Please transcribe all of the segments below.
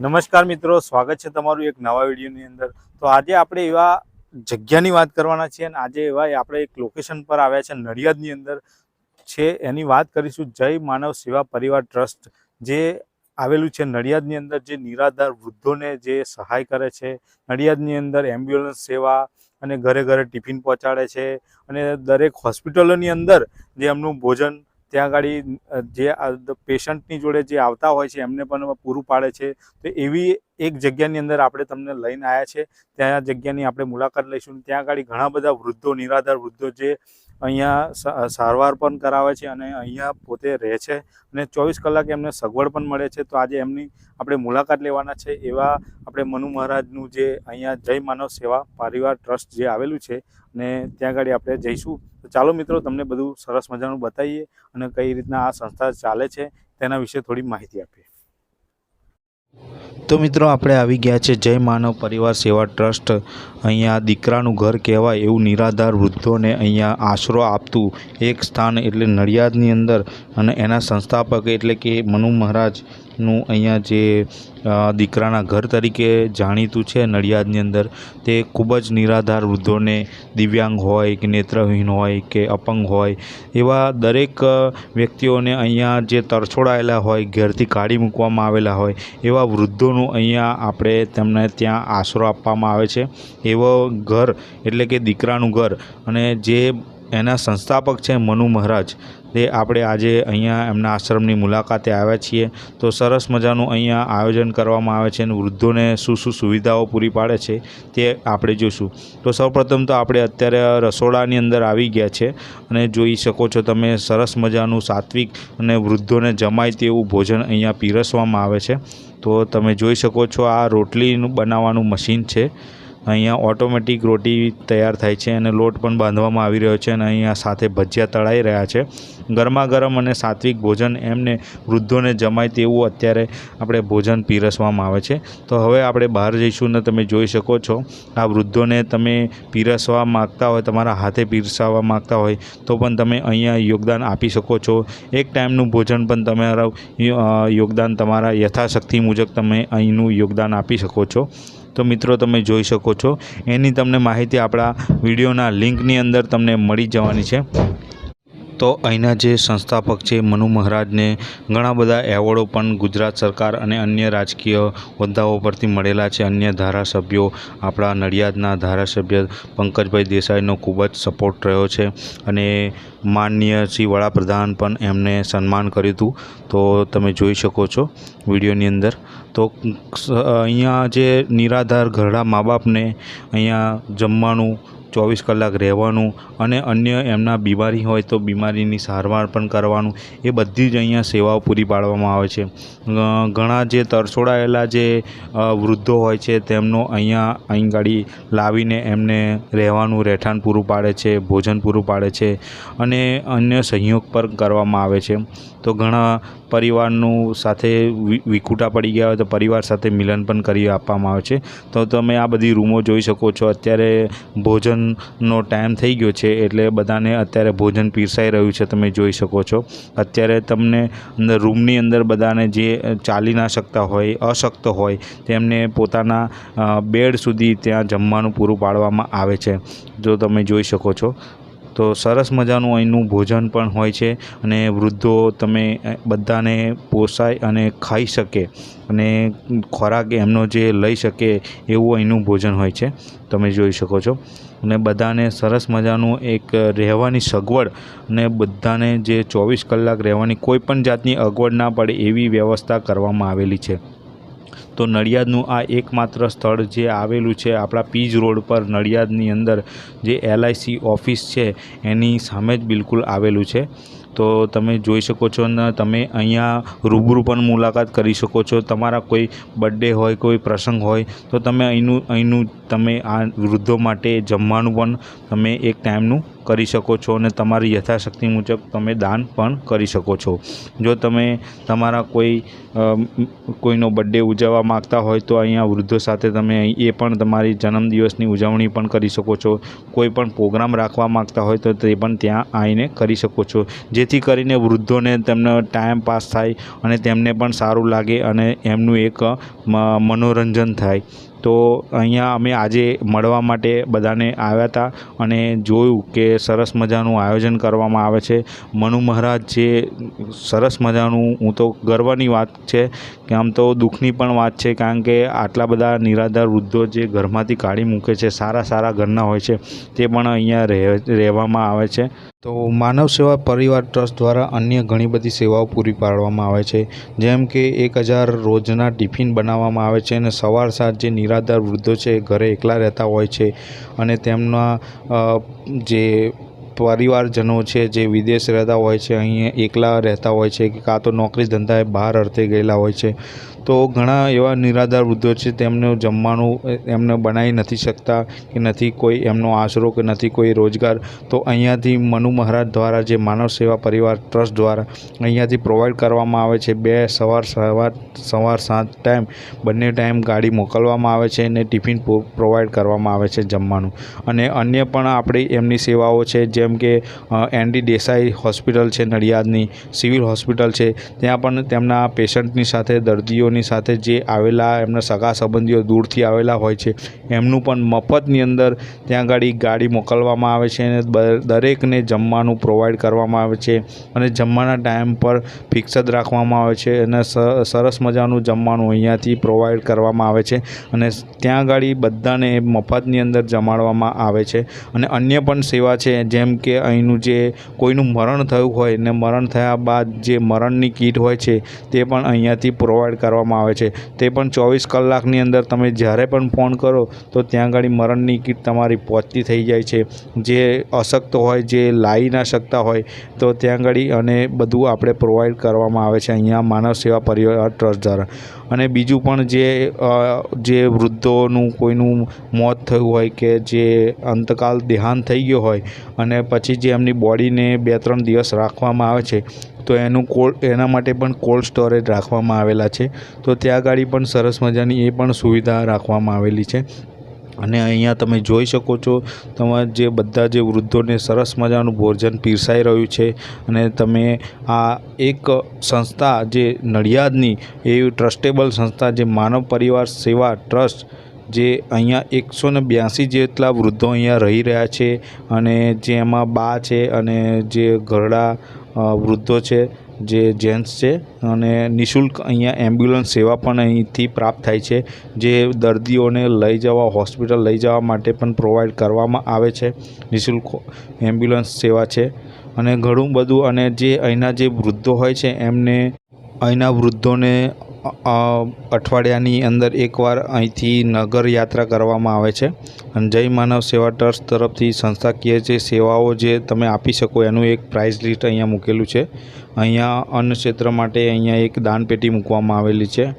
નમસ્કાર મિત્રો, સ્વાગત છે તમારું એક નવા વિડીયોની અંદર. તો આજે આપણે એવા જગ્યાની વાત કરવાના છીએ અને આજે એવા આપણે એક લોકેશન પર આવ્યા છે, નડિયાદની અંદર છે. એની વાત કરીશું જય માનવ સેવા પરિવાર ટ્રસ્ટ, જે આવેલું છે નડિયાદની અંદર, જે નિરાધાર વૃદ્ધોને જે સહાય કરે છે. નડિયાદની અંદર એમ્બ્યુલન્સ સેવા અને ઘરે ઘરે ટિફિન પહોંચાડે છે અને દરેક હોસ્પિટલોની અંદર જે એમનું ભોજન ત્યાં આગળ જે પેશન્ટની જોડે જે આવતા હોય છે, એમને પણ પૂરું પાડે છે. તો એવી એક જગ્યાની અંદર આપણે તમને લઈને આવ્યા છે. ત્યાં જગ્યાની આપણે મુલાકાત લઈશું. ત્યાં આગળ ઘણા બધા વૃદ્ધો, નિરાધાર વૃદ્ધો જે અહીંયા સારવાર પણ કરાવે છે અને અહીંયા પોતે રહે છે અને ચોવીસ કલાક એમને સગવડ પણ મળે છે. તો આજે એમની આપણે મુલાકાત લેવાના છે એવા આપણે મનુ મહારાજનું જે અહીંયા જય માનવ સેવા પરિવાર ટ્રસ્ટ જે આવેલું છે અને ત્યાં આગળ આપણે જઈશું. તો ચાલો મિત્રો, તમને બધું સરસ મજાનું બતાવીએ અને કઈ રીતના આ સંસ્થા ચાલે છે તેના વિશે થોડી માહિતી આપીએ. તો મિત્રો, આપણે આવી ગયા છે જય માનવ પરિવાર સેવા ટ્રસ્ટ. અહીંયા દીકરાનું ઘર કહેવાય એવું નિરાધાર વૃદ્ધોને અહીંયા આશરો આપતું એક સ્થાન એટલે નડિયાદની અંદર અને એના સંસ્થાપક એટલે કે મનુ મહારાજનું અહીંયા જે દીકરાના ઘર તરીકે જાણીતું છે નડિયાદની અંદર, તે ખૂબ જ નિરાધાર વૃદ્ધોને દિવ્યાંગ હોય કે નેત્રહીન હોય કે અપંગ હોય, એવા દરેક વ્યક્તિઓને અહીંયા જે તરછોડાયેલા હોય, ઘેરથી કાઢી મૂકવામાં આવેલા હોય, એવા વૃદ્ધોનું અહીંયા આપણે તેમને ત્યાં આશરો આપવામાં આવે છે. એવો ઘર એટલે કે દીકરાનું ઘર અને જે એના સંસ્થાપક છે મનુ મહારાજ. તે આપણે આજે અહીંયા એમના આશ્રમની મુલાકાતે આવ્યા છીએ. તો સરસ મજાનું અહીંયા આયોજન કરવામાં આવે છે અને વૃદ્ધોને શું શું સુવિધાઓ પૂરી પાડે છે તે આપણે જોઈશું તો સૌપ્રથમ તો આપણે અત્યારે રસોડાની અંદર આવી ગયા છે અને જોઈ શકો છો તમે સરસ મજાનું સાત્વિક અને વૃદ્ધોને જમાય તેવું ભોજન અહીંયા પીરસવામાં આવે છે. તો તમે જોઈ શકો છો આ રોટલીનું બનાવવાનું મશીન છે. અહીંયા ઓટોમેટિક રોટી તૈયાર થાય છે અને લોટ પણ બાંધવામાં આવી રહ્યો છે અને અહીંયા સાથે ભજીયા તળાઈ રહ્યા છે. ગરમા ગરમ અને સાત્વિક ભોજન એમને વૃદ્ધોને જમાય તેવું અત્યારે આપણે ભોજન પીરસવામાં આવે છે. તો હવે આપણે બહાર જઈશું ને તમે જોઈ શકો છો, આ વૃદ્ધોને તમે પીરસવા માગતા હોય, તમારા હાથે પીરસાવવા માગતા હોય, તો પણ તમે અહીંયા યોગદાન આપી શકો છો. એક ટાઈમનું ભોજન પણ તમારા યોગદાન તમારા યથાશક્તિ મુજબ તમે અહીંનું યોગદાન આપી શકો છો. તો મિત્રો તમે જોઈ શકો છો. એની તમને માહિતી આપણા વિડીયોના લિંકની અંદર તમને મળી જવાની છે. તો અહીંના જે સંસ્થાપક છે મનુ મહારાજને ઘણા બધા એવોર્ડો પણ ગુજરાત સરકાર અને અન્ય રાજકીય હોદ્દાઓ પરથી મળેલા છે. અન્ય ધારાસભ્યો, આપણા નડિયાદના ધારાસભ્ય પંકજભાઈ દેસાઈનો ખૂબ જ સપોર્ટ રહ્યો છે અને માનનીય શ્રી વડાપ્રધાન પણ એમને સન્માન કર્યું હતું. તો તમે જોઈ શકો છો વિડીયોની અંદર. તો અહીંયા જે નિરાધાર ઘરડા મા બાપને અહીંયા જમવાનું ચોવીસ કલાક રહેવાનું અને અન્ય એમના બીમારી હોય તો બીમારીની સારવાર પણ કરવાનું, એ બધી જ અહીંયા સેવાઓ પૂરી પાડવામાં આવે છે. ઘણા જે તરછોડાયેલા જે વૃદ્ધો હોય છે, તેમનો અહીંયા અહીં ગાડી લાવીને એમને રહેવાનું, રહેઠાણ પૂરું પાડે છે, ભોજન પૂરું પાડે છે અને અન્ય સહયોગ પણ કરવામાં આવે છે. તો ઘણા પરિવારનું સાથે વિકુટા પડી ગયા હોય તો પરિવાર સાથે મિલન પણ કરી આપવામાં આવે છે. તો તમે આ બધી રૂમો જોઈ શકો છો. અત્યારે ભોજનનો ટાઈમ થઈ ગયો છે એટલે બધાને અત્યારે ભોજન પીરસાઈ રહ્યું છે, તમે જોઈ શકો છો. અત્યારે તમને અંદર રૂમની અંદર બધાને જે ચાલી ના શકતા હોય, અશક્ત હોય, તેમને પોતાના બેડ સુધી ત્યાં જમવાનું પૂરું પાડવામાં આવે છે. જો તમે જોઈ શકો છો. તો સરસ મજાનું અહીંનું ભોજન પણ હોય છે અને વૃદ્ધો તમે બધાને પોસાય અને ખાઈ શકે અને ખોરાક એમનો જે લઈ શકે એવું અહીંનું ભોજન હોય છે. તમે જોઈ શકો છો. અને બધાને સરસ મજાનું એક રહેવાની સગવડ અને બધાને જે ચોવીસ કલાક રહેવાની કોઈ પણ જાતની અગવડ ના પડે એવી વ્યવસ્થા કરવામાં આવેલી છે. તો નડિયાદનું આ એકમાત્ર સ્થળ જે આવેલું છે, આપણા પીજ રોડ પર નડિયાદની અંદર જે એલઆઈસી ઓફિસ છે, એની સામે જ બિલકુલ આવેલું છે. તો તમે જોઈ શકો છો ને તમે અહીંયા રૂબરૂ પણ મુલાકાત કરી શકો છો. તમારા કોઈ બર્થડે હોય, કોઈ પ્રસંગ હોય, તો તમે અહીંનું અહીંનું તમે આ વૃદ્ધો માટે જમવાનું પણ તમે એક ટાઈમનું કરી શકો છો અને તમારી યથાશક્તિ મુજબ તમે દાન પણ કરી શકો છો. જો તમે તમારા કોઈ કોઈનો બર્થડે ઉજવવા માગતા હોય તો અહીંયા વૃદ્ધો સાથે તમે એ પણ તમારી જન્મદિવસની ઉજવણી પણ કરી શકો છો. કોઈ પણ પ્રોગ્રામ રાખવા માગતા હોય તો તે પણ ત્યાં આવીને કરી શકો છો. જેથી કરીને વૃદ્ધોને તેમનો ટાઈમ પાસ થાય અને તેમને પણ સારું લાગે અને એમનું એક મનોરંજન થાય. તો અહીંયા અમે આજે મળવા માટે બધાને આવ્યા હતા અને જોયું કે સરસ મજાનું આયોજન કરવામાં આવે છે. મનુ મહારાજ જે સરસ મજાનું, હું તો ગર્વની વાત છે કે આમ તો દુઃખની પણ વાત છે કારણ કે આટલા બધા નિરાધાર વૃદ્ધો જે ઘરમાંથી કાઢી મૂકે છે, સારા સારા ઘરના હોય છે, તે પણ અહીંયા રહે, રહેવામાં આવે છે. તો માનવ સેવા પરિવાર ટ્રસ્ટ દ્વારા અન્ય ઘણી બધી સેવાઓ પૂરી પાડવામાં આવે છે. જેમ કે એક હજાર રોજના ટિફિન બનાવવામાં આવે છે અને સવાર સાંજ જે નિરાધાર વૃદ્ધો છે ઘરે એકલા રહેતા હોય છે અને તેમના જે પરિવારજનો છે જે વિદેશ રહેતા હોય છે અહીં એકલા રહેતા હોય છે કે કાં તો નોકરી ધંધાએ બહાર અર્થે ગયેલા હોય છે. તો ઘણા એવા નિરાધાર વૃદ્ધો છે, તેમનું જમવાનું એમને બનાવી નથી શકતા કે નથી કોઈ એમનો આશરો કે નથી કોઈ રોજગાર. તો અહીંયાથી મનુ મહારાજ દ્વારા જે માનવ સેવા પરિવાર ટ્રસ્ટ દ્વારા અહીંયાથી પ્રોવાઈડ કરવામાં આવે છે. બે સવાર સવાર સવાર સાંજ ટાઈમ બંને ટાઈમ ગાડી મોકલવામાં આવે છે અને ટિફિન પ્રો- પ્રોવાઈડ કરવામાં આવે છે જમવાનું. અને અન્ય પણ આપણી એમની સેવાઓ છે, જેમ કે અ, એનડી દેસાઈ હોસ્પિટલ છે નડિયાદની સિવિલ હોસ્પિટલ છે ત્યાં પણ તેમના પેશન્ટની સાથે દર્દીઓની સાથે જે આવેલા એમના સગા સંબંધીઓ દૂરથી આવેલા હોય છે એમનું પણ મફતની અંદર ત્યાં ગાડી ગાડી મોકલવામાં આવે છે અને દરેકને જમવાનું પ્રોવાઈડ કરવામાં આવે છે અને જમવાના ટાઈમ પર ફિક્સ જ રાખવામાં આવે છે અને સરસ મજાનું જમવાનું અહીંયાથી પ્રોવાઈડ કરવામાં આવે છે અને ત્યાં ગાડી બધાને મફતની અંદર જમાડવામાં આવે છે અને અન્ય પણ સેવા છે જેમ કે અહીંનું જે કોઈનું મરણ થયું હોય ને મરણ થયા બાદ જે મરણની કીટ હોય છે, તે પણ અહીંયાથી પ્રોવાઈડ કરવામાં આવે છે. તે પણ ચોવીસ કલાકની અંદર તમે જ્યારે પણ ફોન કરો, તો ત્યાં આગળ મરણની કીટ તમારી પહોંચતી થઈ જાય છે. જે અશક્ત હોય, જે લાવી ના શકતા હોય, તો ત્યાં આગળ અને બધું આપણે પ્રોવાઈડ કરવામાં આવે છે. અહીંયા માનવ સેવા પરિવાર ટ્રસ્ટ દ્વારા. અને બીજું પણ જે જે વૃદ્ધોનું કોઈનું મોત થયું હોય કે જે અંતકાલ દેહાંત થઈ ગયો હોય અને પછી જે એમની બોડીને બે ત્રણ દિવસ રાખવામાં આવે છે, તો એનું કોલ્ડ એના માટે પણ કોલ્ડ સ્ટોરેજ રાખવામાં આવેલા છે. તો ત્યાં ગાડી પણ સરસ મજાની એ પણ સુવિધા રાખવામાં આવેલી છે. અને અહીંયા તમે જોઈ શકો છો, તમારા જે બધા જે વૃદ્ધોને સરસ મજાનું ભોજન પીરસાઈ રહ્યું છે અને તમે આ એક સંસ્થા જે નડિયાદની એવી ટ્રસ્ટેબલ સંસ્થા જે માનવ પરિવાર સેવા ટ્રસ્ટ, જે અહીંયા એકસો ને બ્યાસી જેટલા વૃદ્ધો અહીંયા રહી રહ્યા છે અને જે એમાં બા છે અને જે ઘરડા વૃદ્ધો છે જે જેન્ટ્સ છે અને નિઃશુલ્ક અહીંયા એમ્બ્યુલન્સ સેવા પણ અહીંથી પ્રાપ્ત થાય છે, જે દર્દીઓને લઈ જવા, હોસ્પિટલ લઈ જવા માટે પણ પ્રોવાઈડ કરવામાં આવે છે. નિઃશુલ્ક એમ્બ્યુલન્સ સેવા છે અને ઘણું બધું અને જે અહીંના જે વૃદ્ધો હોય છે એમને અહીંના વૃદ્ધોને અઠવાડિયાની અંદર એકવાર અહીંથી નગર યાત્રા કરવામાં આવે છે. અને જય માનવ સેવા ટ્રસ્ટ તરફથી સંસ્થાકીય જે સેવાઓ જે તમે આપી શકો એનું એક પ્રાઇઝ લિસ્ટ અહીંયા મૂકેલું છે. અહીંયા અન્ન ક્ષેત્ર માટે અહીંયા એક દાનપેટી મૂકવામાં આવેલી છે.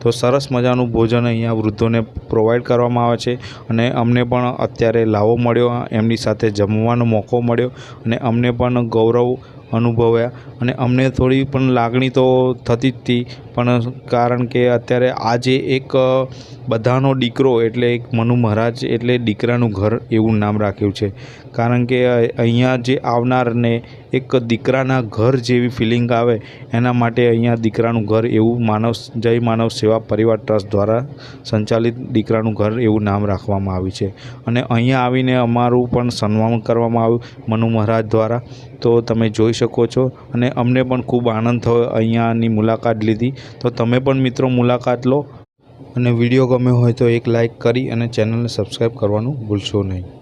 તો સરસ મજાનું ભોજન અહીંયા વૃદ્ધોને પ્રોવાઈડ કરવામાં આવે છે. અને અમને પણ અત્યારે લાવો મળ્યો, એમની સાથે જમવાનો મોકો મળ્યો. અને અમને પણ ગૌરવ અનુભવ્યા. અને અમને થોડી પણ લાગણી તો થતી જ હતી પણ કારણ કે અત્યારે આજે એક બધાનો દીકરો એટલે એક મનુ મહારાજ એટલે દીકરાનું ઘર એવું નામ રાખ્યું છે. કારણ કે અહીંયા જે આવનારને એક દીકરાના ઘર જેવી ફિલિંગ આવે, એના માટે અહીંયા દીકરાનું ઘર એવું માનવ જય માનવ સેવા પરિવાર ટ્રસ્ટ દ્વારા સંચાલિત દીકરાનું ઘર એવું નામ રાખવામાં આવ્યું છે. અને અહીંયા આવીને અમારું પણ સન્માન કરવામાં આવ્યું મનુ મહારાજ દ્વારા. તો તમે જોઈ શકો છો અને અમને પણ ખૂબ આનંદ થયો અહીંયાની મુલાકાત લીધી. તો તમે પણ મિત્રો મુલાકાત લો. અને વીડિયો ગમ્યો હોય તો એક લાઇક કરી અને ચેનલને સબસ્ક્રાઈબ કરવાનું ભૂલશો નહીં.